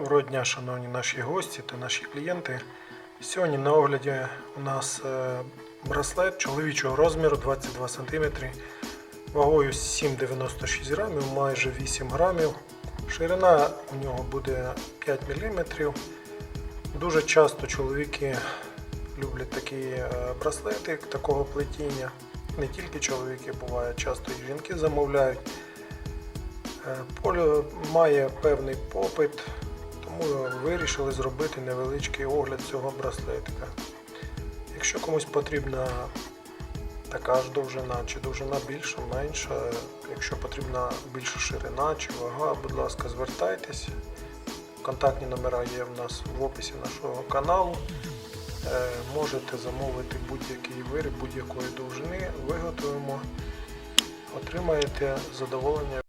дня, шановні наші гості та наші клієнти. Сьогодні на огляді у нас е, браслет чоловічого розміру 22 см, вагою 7,96 грамів, майже 8 грамів. Ширина у нього буде 5 мм. Дуже часто чоловіки люблять такі е, браслети такого плетіння. Не тільки чоловіки буває, часто і жінки замовляють. Е, Поле має певний попит, вирішили зробити невеличкий огляд цього браслетика. Якщо комусь потрібна така ж довжина, чи довжина більша, менша, якщо потрібна більша ширина чи вага, будь ласка, звертайтесь. Контактні номера є в нас в описі нашого каналу. Е, Можете замовити будь-який виріб будь-якої довжини, виготовимо, отримаєте задоволення